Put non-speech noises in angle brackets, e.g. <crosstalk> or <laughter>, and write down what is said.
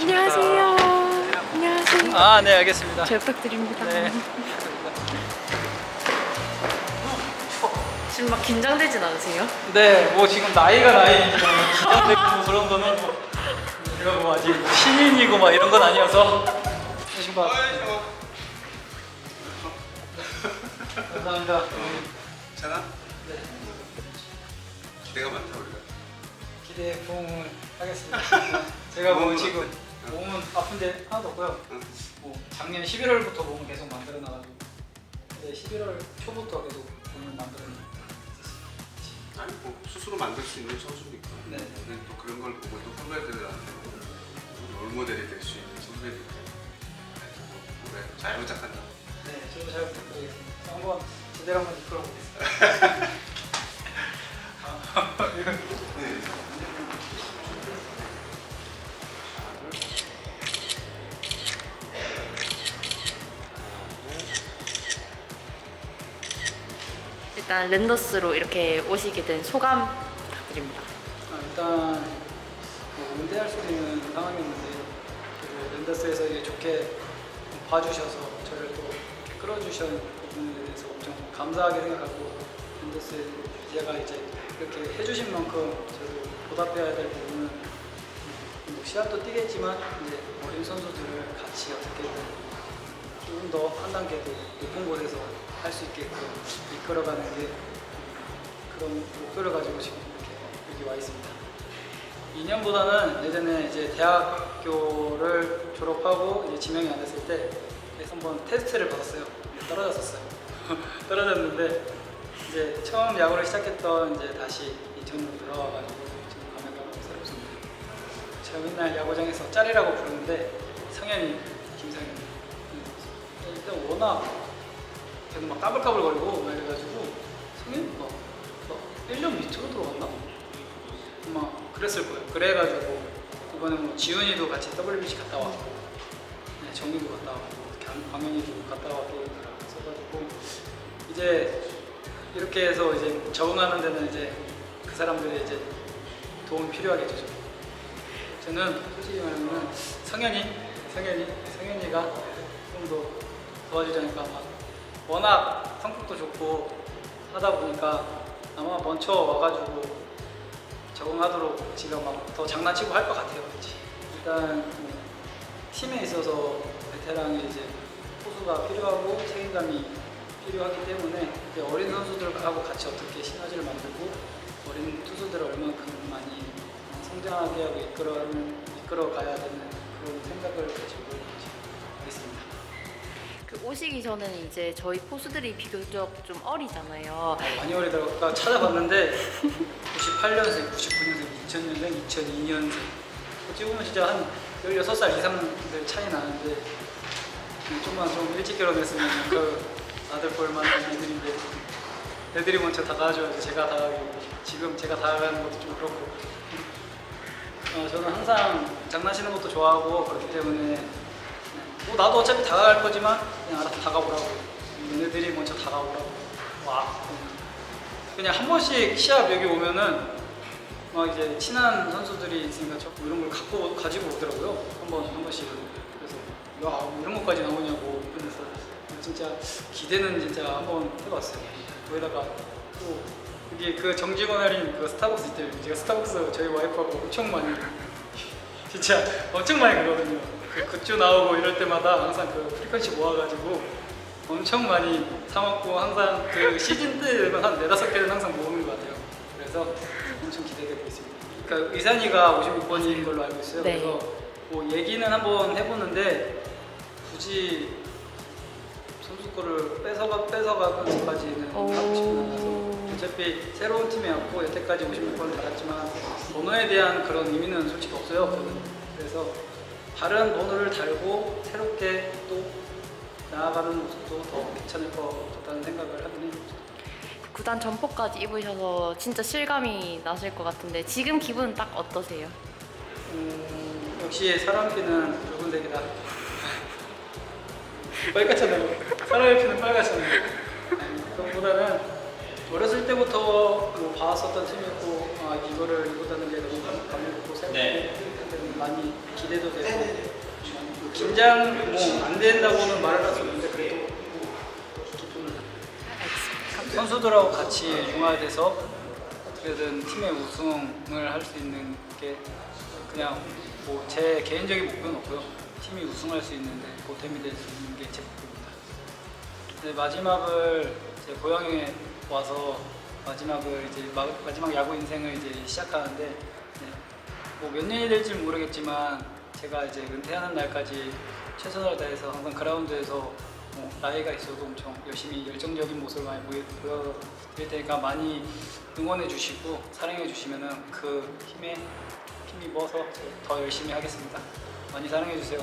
안녕하세요. 안녕하세요. 아, 네, 알겠습니다. 잘 부탁드립니다. 네. 지금 막 긴장되진 않으세요? 네, 뭐 지금 나이가 나이니까 긴장되고 뭐 그런 거는 뭐 제가 뭐 아직 신인이고 막 이런 건 아니어서 같아요. 감사합니다. 괜찮아? 기대가 많다 우리가. 기대에 부응을 하겠습니다. <laughs> 제가 뭐 지금 몸은 아픈데 하나도 없고요. 응. 뭐 작년 11월부터 몸을 계속 만들어 나가지고 이제 11월 초부터 계속 몸을 만들어 아니 뭐 스스로 만들 수 있는 선수니까. 네. 우리는 또 그런 걸 보고 또 선배들한테 롤모델이 될 수 있는 선배니까. 그래 잘 부탁한다. 네, 저도 잘 부탁드리겠습니다. 한번 제대로 한번 이끌어 보겠습니다. <laughs> <laughs> 일단 랜더스로 이렇게 오시게 된 소감 부탁드립니다. 아, 일단 뭐 은퇴할 수도 있는 상황이었는데 그래도 랜더스에서 이게 좋게 봐주셔서 저를 또 끌어주신 부분에 대해서 엄청 감사하게 생각하고 랜더스에 제가 이제 이렇게 해주신 만큼 저도 보답해야 될 부분은 뭐 시합도 뛰겠지만 이제 어린 선수들을 같이 어떻게든 조금 더 한 단계 더 높은 곳에서 할 수 있게끔 이끌어가는 게 그런 목표를 가지고 지금 이렇게 여기 와 있습니다. 2년보다는 예전에 이제 대학교를 졸업하고 이제 지명이 안 됐을 때 한번 테스트를 받았어요. 떨어졌었어요. <laughs> 떨어졌는데 이제 처음 야구를 시작했던 이제 다시 인천으로 돌아와가지고 지금 감회가 새롭습니다. 제가 맨날 야구장에서 짤이라고 부르는데 성현이 김성현 일단 워낙 걔도 막 까불까불거리고 막 이래가지고 성현이 막, 막 1년 밑으로 들어갔나? 막 그랬을 거예요. 그래가지고 이번에 뭐 지훈이도 같이 WBC 갔다 왔고 네, 정민도 갔다 왔고 강- 광현이도 갔다 왔고 써가지고 이제 이렇게 해서 이제 적응하는 데는 이제 그 사람들의 이제 도움이 필요하겠죠. 저는 솔직히 말하면 성현이, 성현이, 성현이가 좀 더 도와주지 않을까 막 워낙 성격도 좋고 하다 보니까 아마 먼저 와가지고 적응하도록 지가 막 더 장난치고 할 것 같아요. 그치? 일단 뭐 팀에 있어서 베테랑의 이제 포수가 필요하고 책임감이 필요하기 때문에 어린 선수들하고 같이 어떻게 시너지를 만들고 어린 투수들을 얼만큼 많이 성장하게 하고 이끌어가는 이끌어 가야 되는 그런 생각을 가지고 있습니다. 그 오시기 전에는 이제 저희 포수들이 비교적 좀 어리잖아요. 많이. 아까 찾아봤는데 98년생, 99년생, 2000년생, 2002년생. 어찌 보면 진짜 한 16살 이상들 차이 나는데 좀만 좀 일찍 결혼했으면 그 아들 볼만한 애들인데 애들이 먼저 다가와줘야지 제가 다가가고 지금 제가 다가가는 것도 좀 그렇고 어, 저는 항상 장난치는 것도 좋아하고 그렇기 때문에 뭐 나도 어차피 다가갈 거지만 그냥 알아서 다가오라고. 얘네들이 먼저 다가오라고. 와. 그냥 한 번씩 시합 여기 오면은 막 이제 친한 선수들이 있으니까 자꾸 이런 걸 갖고 가지고 오더라고요. 한 번 한 번씩 그래서 야 이런 것까지 나오냐고 그래서 진짜 기대는 진짜 한번 해봤어요. 거기다가 또 여기 그 정직원 할인 그 스타벅스 있대요. 제가 스타벅스 저희 와이프하고 엄청 많이 <laughs> 진짜 엄청 많이 그러거든요. 그 굿즈 나오고 이럴 때마다 항상 그 프리퀀시 모아가지고 엄청 많이 사 먹고 항상 그 시즌 때는 한 네다섯 개는 항상 모으는 것 같아요. 그래서 엄청 기대되고 있습니다. 그러니까 의산이가 56번인 걸로 알고 있어요. 네. 그래서 뭐 얘기는 한번 해보는데 굳이 선수 거를 뺏어가 뺏어가까지는 오. 하고 싶진 않아서 어차피 새로운 팀에 왔고 여태까지 56번을 달았지만 번호에 대한 그런 의미는 솔직히 없어요. 저는. 그래서 다른 번호를 달고 새롭게 또 나아가는 모습도 더 괜찮을 것 같다는 생각을 하긴 해요. 구단 점퍼까지 입으셔서 진짜 실감이 나실 것 같은데 지금 기분은 딱 어떠세요? 음, 역시 사람 피는 붉은 색이다. <laughs> 빨갛잖아요. 사람의 피는 빨갛잖아요. 그것보다는 어렸을 때부터 뭐 봐왔었던 팀이었고 아 이거를 이거다는 게 너무 감- 감명 깊고 새롭고 네. 때문에 많이 기대도 되고 긴장 뭐 안 된다고는 말을 할 수 없는데 그래도 기쁨을 선수들하고 같이 융화돼서 어떻게든 팀의 우승을 할 수 있는 게 그냥 뭐 제 개인적인 목표는 없고요. 팀이 우승할 수 있는데 보탬이 될 수 있는 게 제 목표입니다. 네, 마지막을 제 고향에 와서 마지막을 이제 마, 마지막 야구 인생을 이제 시작하는데 네, 뭐 몇 년이 될지 는 모르겠지만 제가 이제 은퇴하는 날까지 최선을 다해서 항상 그라운드에서 뭐 나이가 있어도 엄청 열심히 열정적인 모습을 많이 보여, 보여드릴 테니까 많이 응원해 주시고 사랑해 주시면은 그 힘에 모아서 더 열심히 하겠습니다. 많이 사랑해 주세요.